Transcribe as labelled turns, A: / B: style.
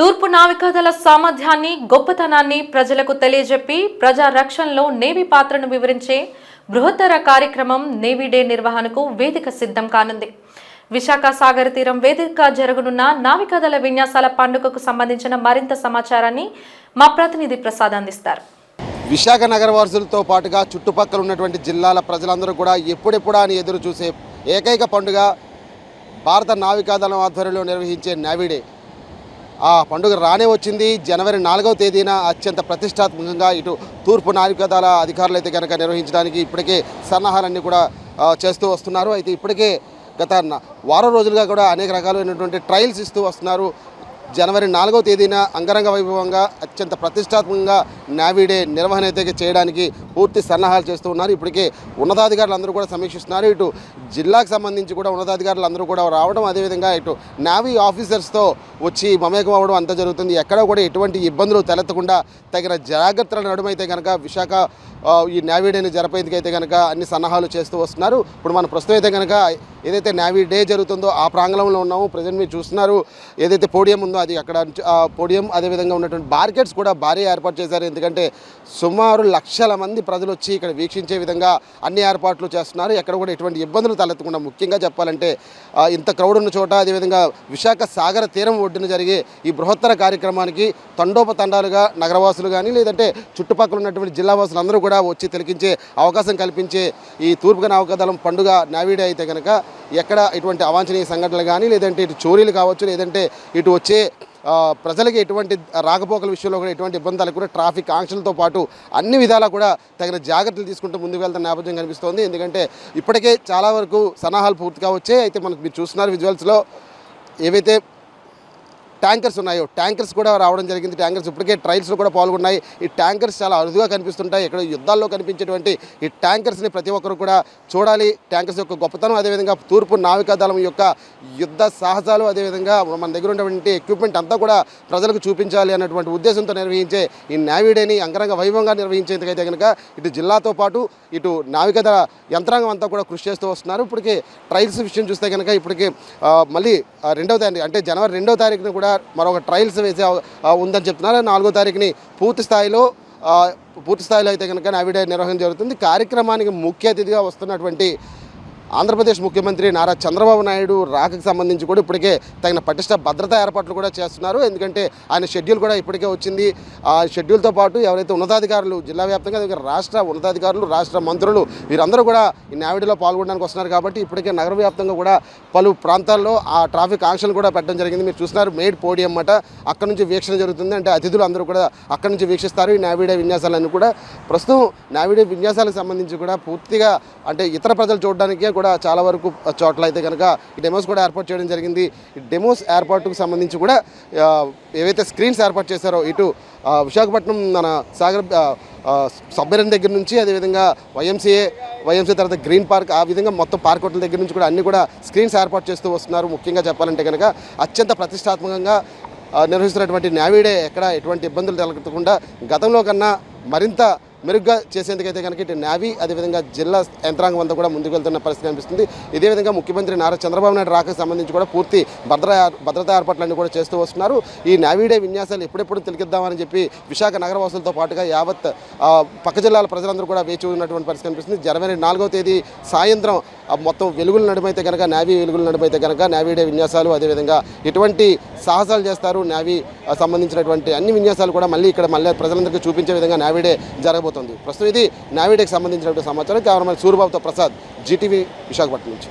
A: తూర్పు నావికాదళ సామర్థ్యాన్ని గొప్పతనాన్ని ప్రజలకు తెలియజెప్పి ప్రజా రక్షణలో నేవీ పాత్రను వివరించే బృహత్తర కార్యక్రమం నేవీ డే నిర్వహణకు వేదిక సిద్ధం కానుంది. విశాఖ సాగర తీరం వేదిక జరగనున్న నావికాదళ విన్యాసాల పండుగకు సంబంధించిన మరింత సమాచారాన్ని మా ప్రతినిధి ప్రసాద్ అందిస్తారు.
B: విశాఖ నగర వాసులతో పాటుగా చుట్టుపక్కల ఉన్నటువంటి జిల్లాల ప్రజలందరూ కూడా ఎప్పుడెప్పుడా అని ఎదురు చూసే ఏకైక పండుగ భారత నావికాదళం ఆధ్వర్యంలో నిర్వహించే నావిడే ఆ పండుగ రానే వచ్చింది. జనవరి నాలుగవ తేదీన అత్యంత ప్రతిష్టాత్మకంగా ఇటు తూర్పు నావికాదళ అధికారులు అయితే కనుక నిర్వహించడానికి ఇప్పటికే సన్నాహాలన్నీ కూడా చేస్తూ వస్తున్నారు. అయితే ఇప్పటికే గత వారం రోజులుగా కూడా అనేక రకాలైనటువంటి ట్రయల్స్ ఇస్తూ వస్తున్నారు. జనవరి నాలుగవ తేదీన అంగరంగ వైభవంగా అత్యంత ప్రతిష్టాత్మకంగా నావీడే నిర్వహణ అయితే చేయడానికి పూర్తి సన్నాహాలు చేస్తూ ఉన్నారు. ఇప్పటికే ఉన్నతాధికారులు అందరూ కూడా సమీక్షిస్తున్నారు. ఇటు జిల్లాకు సంబంధించి కూడా ఉన్నతాధికారులు అందరూ కూడా రావడం అదేవిధంగా ఇటు నావీ ఆఫీసర్స్తో వచ్చి మమేకం అవ్వడం అంతా జరుగుతుంది. ఎక్కడ కూడా ఎటువంటి ఇబ్బందులు తలెత్తకుండా తగిన జాగ్రత్తల నడుమైతే కనుక విశాఖ ఈ నావీడేని జరిపేందుకు అయితే కనుక అన్ని సన్నాహాలు చేస్తూ వస్తున్నారు. ఇప్పుడు మన ప్రస్తుతం అయితే కనుక ఏదైతే నావీ డే జరుగుతుందో ఆ ప్రాంగణంలో ఉన్నాము ప్రజెంట్ మీరు చూస్తున్నారు ఏదైతే పోడియం ఉందో అది అక్కడ నుంచి అదేవిధంగా ఉన్నటువంటి మార్కెట్స్ కూడా భారీ ఏర్పాటు చేశారు. ఎందుకంటే సుమారు లక్షల మంది ప్రజలు వచ్చి ఇక్కడ వీక్షించే విధంగా అన్ని ఏర్పాట్లు చేస్తున్నారు. ఎక్కడ కూడా ఎటువంటి ఇబ్బందులు తలెత్తకుండా ముఖ్యంగా చెప్పాలంటే ఇంత క్రౌడ్ ఉన్న చోట అదేవిధంగా విశాఖ సాగర తీరం ఒడ్డున జరిగే ఈ బృహత్తర కార్యక్రమానికి తండోపతండాలుగా నగరవాసులు కానీ లేదంటే చుట్టుపక్కల ఉన్నటువంటి జిల్లా వాసులు అందరూ కూడా వచ్చి తిలకించే అవకాశం కల్పించే ఈ తూర్పు నౌకాదళం పండుగ నావీడే అయితే కనుక ఎక్కడ ఇటువంటి అవాంఛనీయ సంఘటనలు కానీ లేదంటే ఇటు చోరీలు కావచ్చు లేదంటే ఇటు వచ్చే ప్రజలకి ఎటువంటి రాకపోకల విషయంలో కూడా ఎటువంటి ఇబ్బందులు కూడా ట్రాఫిక్ ఆంక్షలతో పాటు అన్ని విధాలా కూడా తగిన జాగ్రత్తలు తీసుకుంటూ ముందుకు వెళ్తున్న నేపథ్యం కనిపిస్తోంది. ఎందుకంటే ఇప్పటికే చాలా వరకు సన్నాహాలు పూర్తిగా వచ్చాయి అయితే మనకు మీరు చూస్తున్నారు విజువల్స్లో ఏవైతే ట్యాంకర్స్ ఉన్నాయో. ట్యాంకర్స్ కూడా రావడం జరిగింది. ట్యాంకర్స్ ఇప్పటికే ట్రయల్స్లో కూడా పాల్గొన్నాయి. ఈ ట్యాంకర్స్ చాలా అరుదుగా కనిపిస్తుంటాయి. ఇక్కడ యుద్ధాల్లో కనిపించేటువంటి ఈ ట్యాంకర్స్ని ప్రతి ఒక్కరు కూడా చూడాలి. ట్యాంకర్స్ యొక్క గొప్పతనం అదేవిధంగా తూర్పు నావికాదళం యొక్క యుద్ధ సాహసాలు అదేవిధంగా మన దగ్గర ఉన్నటువంటి ఎక్విప్మెంట్ అంతా కూడా ప్రజలకు చూపించాలి అన్నటువంటి ఉద్దేశంతో నిర్వహించే ఈ నావిడేని అంగరంగ వైభవంగా నిర్వహించేందుకైతే కనుక ఇటు జిల్లాతో పాటు ఇటు నావికదళ యంత్రాంగం అంతా కూడా కృషి చేస్తూ వస్తున్నారు. ఇప్పటికే ట్రయల్స్ విషయం చూస్తే కనుక ఇప్పటికే మళ్ళీ రెండవ తారీఖు అంటే జనవరి రెండవ తారీఖున కూడా మరొక ట్రయల్స్ వేసే ఉందని చెప్తున్నారు. నాలుగో తారీఖుని పూర్తి స్థాయిలో పూర్తి స్థాయిలో అయితే కనుక నావిడే నిర్వహణ జరుగుతుంది. కార్యక్రమానికి ముఖ్య అతిథిగా వస్తున్నటువంటి ఆంధ్రప్రదేశ్ ముఖ్యమంత్రి నారా చంద్రబాబు నాయుడు రాకకి సంబంధించి కూడా ఇప్పటికే తగిన పటిష్ట భద్రతా ఏర్పాట్లు కూడా చేస్తున్నారు. ఎందుకంటే ఆయన షెడ్యూల్ కూడా ఇప్పటికే వచ్చింది. ఆ షెడ్యూల్తో పాటు ఎవరైతే ఉన్నతాధికారులు జిల్లా వ్యాప్తంగా రాష్ట్ర ఉన్నతాధికారులు రాష్ట్ర మంత్రులు వీరందరూ కూడా ఈ నావిడిలో పాల్గొనడానికి వస్తున్నారు కాబట్టి ఇప్పటికే నగర వ్యాప్తంగా కూడా పలు ప్రాంతాల్లో ఆ ట్రాఫిక్ ఆంక్షలు కూడా పెట్టడం జరిగింది. మీరు చూస్తున్నారు మేడ్ పోడియం అన్నమాట అక్కడ నుంచి వీక్షణ జరుగుతుంది. అంటే అతిథులు అందరూ కూడా అక్కడ నుంచి వీక్షిస్తారు. ఈ నావిడే విన్యాసాలన్నీ కూడా ప్రస్తుతం నావిడే విన్యాసాలకు సంబంధించి కూడా పూర్తిగా అంటే ఇతర ప్రజలు చూడడానికే కూడా చాలా వరకు చోట్ల అయితే కనుక ఈ డెమోస్ కూడా ఏర్పాటు చేయడం జరిగింది. డెమోస్ ఏర్పాటుకు సంబంధించి కూడా ఏవైతే స్క్రీన్స్ ఏర్పాటు చేశారో ఇటు విశాఖపట్నం మన సాగర్ సబ్బెరన్ దగ్గర నుంచి అదేవిధంగా వైఎంసీఏ వైఎంసీ తర్వాత గ్రీన్ పార్క్ ఆ విధంగా మొత్తం పార్క్ హోటల్ దగ్గర నుంచి కూడా అన్ని కూడా స్క్రీన్స్ ఏర్పాటు చేస్తూ వస్తున్నారు. ముఖ్యంగా చెప్పాలంటే కనుక అత్యంత ప్రతిష్టాత్మకంగా నిర్వహిస్తున్నటువంటి నావీడే ఎక్కడ ఎటువంటి ఇబ్బందులు తలెత్తకుండా గతంలో కన్నా మరింత మెరుగ్గా చేసేందుకైతే కనుక ఇటు నావీ అదేవిధంగా జిల్లా యంత్రాంగం అంతా కూడా ముందుకు వెళ్తున్న పరిస్థితి కనిపిస్తుంది. ఇదే విధంగా ముఖ్యమంత్రి నారా చంద్రబాబు నాయుడు రాకకు సంబంధించి కూడా పూర్తి భద్ర భద్రతా ఏర్పాట్లన్నీ కూడా చేస్తూ వస్తున్నారు. ఈ నావీడే విన్యాసాలు ఎప్పుడెప్పుడు తిలకిద్దామని చెప్పి విశాఖ నగరవాసులతో పాటుగా యావత్ ఆ, పక్క జిల్లాల ప్రజలందరూ కూడా వేచి ఉన్నటువంటి పరిస్థితి కనిపిస్తుంది. జనవరి నాలుగో తేదీ సాయంత్రం ఆ మొత్తం వెలుగుల నడుమైతే కనుక నావీ వెలుగుల నడుమైతే కనుక నావీ డే విన్యాసాలు అదేవిధంగా ఎటువంటి సాహసాలు చేస్తారు నావీ సంబంధించినటువంటి అన్ని విన్యాసాలు కూడా మళ్ళీ ఇక్కడ మళ్ళీ ప్రజలందరికీ చూపించే విధంగా నావీ డే జరగబోతుంది. ప్రస్తుతం ఇది నావిడేకి సంబంధించినటువంటి సమాచారం. కేవలం సూర్యబాబుతో ప్రసాద్ జీటీవీ విశాఖపట్నం నుంచి.